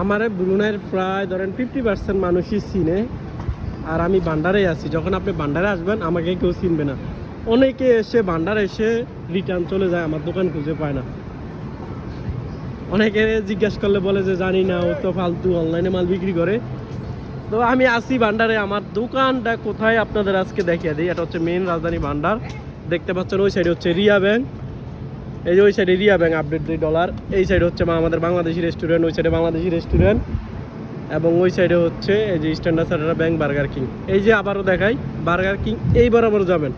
আমার ব্রুনাইয়ের প্রায় ধরেন ফিফটি পার্সেন্ট মানুষই চিনে, আর আমি ভান্ডারে আছি। যখন আপনি ভান্ডারে আসবেন, আমাকে কেউ চিনবে না। অনেকে এসে ভান্ডার এসে রিটার্ন চলে যায়, আমার দোকান খুঁজে পায় না। অনেকে জিজ্ঞাসা করলে বলে যে, জানি না, ও তো ফালতু অনলাইনে মাল বিক্রি করে। তো আমি আসি ভান্ডারে। আমার দোকানটা কোথায় আপনাদের আজকে দেখিয়ে দিই। এটা হচ্ছে মেন রাজধানী ভান্ডার। দেখতে পাচ্ছেন, ওই সাইডে হচ্ছে রিয়া ব্যাংক এই যে ওই সাইডে রিয়া ব্যাংক আপডেট দুই ডলার এই সাইডে হচ্ছে আমাদের বাংলাদেশি রেস্টুরেন্ট ওই সাইডে বাংলাদেশি রেস্টুরেন্ট এবং ওই সাইডে হচ্ছে এই যে Standard Chartered bank Burger King এই যে আবারও দেখাই বার্গার কিং এই বরাবর যাবেন।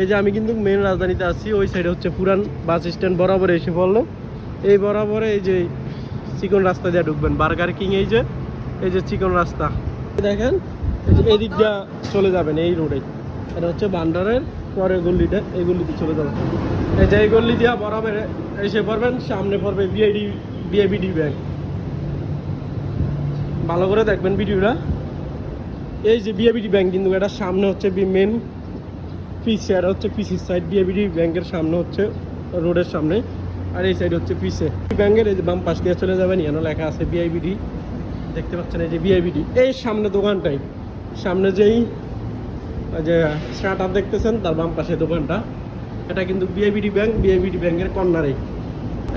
এই যে আমি কিন্তু মেন রাজধানীতে আছি, ওই সাইডে হচ্ছে পুরান বাস স্ট্যান্ড বরাবর এসে পড়লে। এই বরাবরে এই যে চিকন রাস্তা দিয়ে ঢুকবেন বার্গার কিং এই যে এই যে চিকন রাস্তা। দেখেন, এই যে এদিক দিয়ে চলে যাবেন এই রোডে এটা হচ্ছে বান্ডারের পরের গল্লিটা এই গল্লিতে চলে যাবেন এই যে এই গল্লি দিয়া বরাবর এসে পড়বেন, সামনে পড়বে বিআইডি বিআইবিডি ব্যাংক ভালো করে দেখবেন ভিডিওটা। এই যে বিআইবিডি ব্যাংক কিন্তু এটা সামনে হচ্ছে মেন পিসে এটা হচ্ছে পিসির সাইড বিআইবিডি ব্যাংকের সামনে হচ্ছে রোডের সামনে। আর এই সাইড হচ্ছে পিসে ব্যাংকের এই যে বাম পাশ দিয়ে চলে যাবেন, এখানে লেখা আছে বিআইবিডি দেখতে পাচ্ছেন এই যে বিআইবিডি এই সামনে দোকানটাই। সামনে যেই যে স্টার্টার দেখতেছেন, তার বাম পাশে দোকানটা। এটা কিন্তু বিআইবিডি ব্যাংক বিআইবিডি ব্যাংকের কর্নারেই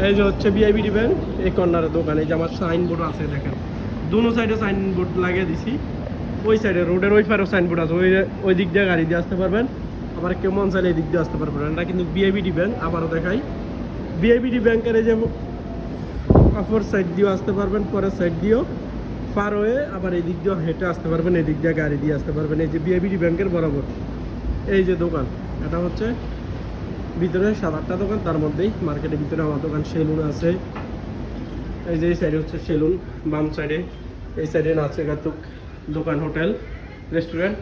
এই যে হচ্ছে বিআইবিডি ব্যাংক এই কর্নারের দোকান। এই যে আমার সাইনবোর্ড আছে, দেখেন। দুনো সাইডে সাইনবোর্ড লাগিয়ে দিছি। ওই সাইডে রোডের ওই পারেও সাইনবোর্ড আছে। ওই ওই দিক দিয়ে গাড়ি দিয়ে আসতে পারবেন। আবার কেউ মন চাইলে এই দিক দিয়ে আসতে পারবেন। এটা কিন্তু বিআইবিডি ব্যাংক আবারও দেখাই। বিআইবিডি ব্যাংকের এই যে অপর সাইড দিয়েও আসতে পারবেন, পরের সাইড দিয়েও। পার হয়ে আবার এই দিক দিয়েও হেঁটে আসতে পারবেন এই দিক দিয়ে গাড়ি দিয়ে আসতে পারবেন। এই যে বিআইবিডি ব্যাংকের বরাবর। এই যে দোকান, এটা হচ্ছে ভিতরে সাত আটটা দোকান, তার মধ্যেই মার্কেটের ভিতরে আমার দোকান, সেলুন আছে। এই যে এই সাইডে হচ্ছে সেলুন, বাম সাইডে এই সাইডে নাচে গাতুক দোকান, হোটেল, রেস্টুরেন্ট।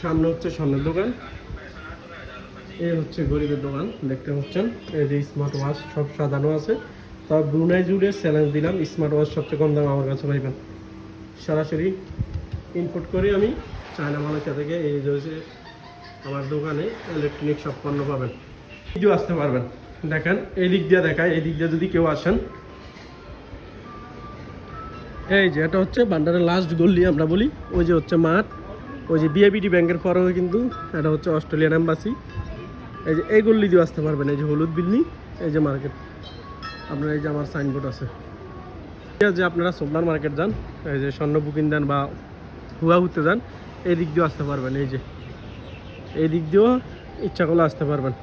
সামনে হচ্ছে স্বর্ণের দোকান। এই হচ্ছে গরিবের দোকান, দেখতে পাচ্ছেন? এই যে স্মার্ট ওয়াচ সব সাজানো আছে। তার ব্রুনাই জুড়ে চ্যালেঞ্জ দিলাম। স্মার্ট ওয়াচ সবচেয়ে কম দাম আমার কাছে পাইবেন। সরাসরি ইনপুট করে আমি চায়না মালয়েশিয়া থেকে এই যে আমার দোকানে ইলেকট্রনিক সব পণ্য পাবেন। ভিডিও আসতে পারবেন। দেখেন, এই দিক দিয়ে দেখায় এই দিক দিয়ে যদি কেউ আসেন। এই যে এটা হচ্ছে বান্ডারের লাস্ট গল্লি আমরা বলি। ওই যে হচ্ছে মাঠ। ওই যে বিআইবিডি ব্যাংকের পরেও কিন্তু এটা হচ্ছে অস্ট্রেলিয়ান এম্বাসি এই যে এই গল্লি দিয়ে আসতে পারবেন। এই যে হলুদ বিল্ডিং, এই যে মার্কেট আপনার এই যে আমার সাইনবোর্ড আছে। ঠিক আছে আপনারা সোমনার মার্কেট যান, এই যে স্বর্ণ বুকিং দেন বা হুয়া ঘুরতে যান, এই দিক দিয়েও আসতে পারবেন, এই যে। এই দিক দিয়েও ইচ্ছা করলে আসতে পারবেন।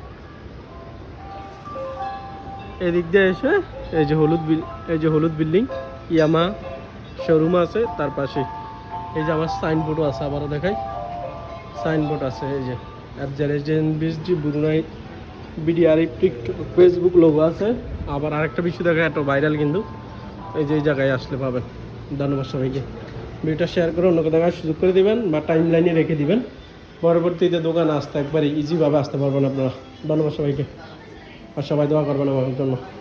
এই দিক দিয়ে এসে এই যে হলুদ এই যে হলুদ বিল্ডিং, ইয়ামা শোরুম আছে তার পাশে এই যে আমার সাইনবোর্ডও আছে, আবারও দেখাই। সাইনবোর্ড আছে, এই যে। অ্যাবজারেজেন বিসডি বুরুনাই বিডিআর ফেসবুক লোগো আছে। আবার আরেকটা বিষয় দেখা একটা ভাইরাল কিন্তু। এই যে জায়গায় আসলে পাবেন। ধন্যবাদ সবাইকে। ভিডিওটা শেয়ার করে অন্য কোথাও সুযোগ করে দিবেন বা টাইম লাইনে রেখে দিবেন। পরবর্তীতে দোকান আসতে একবারে ইজিভাবে আসতে পারবেন আপনারা। ধন্যবাদ সবাইকে। আর সবাই দোয়া করবেন আমার জন্য।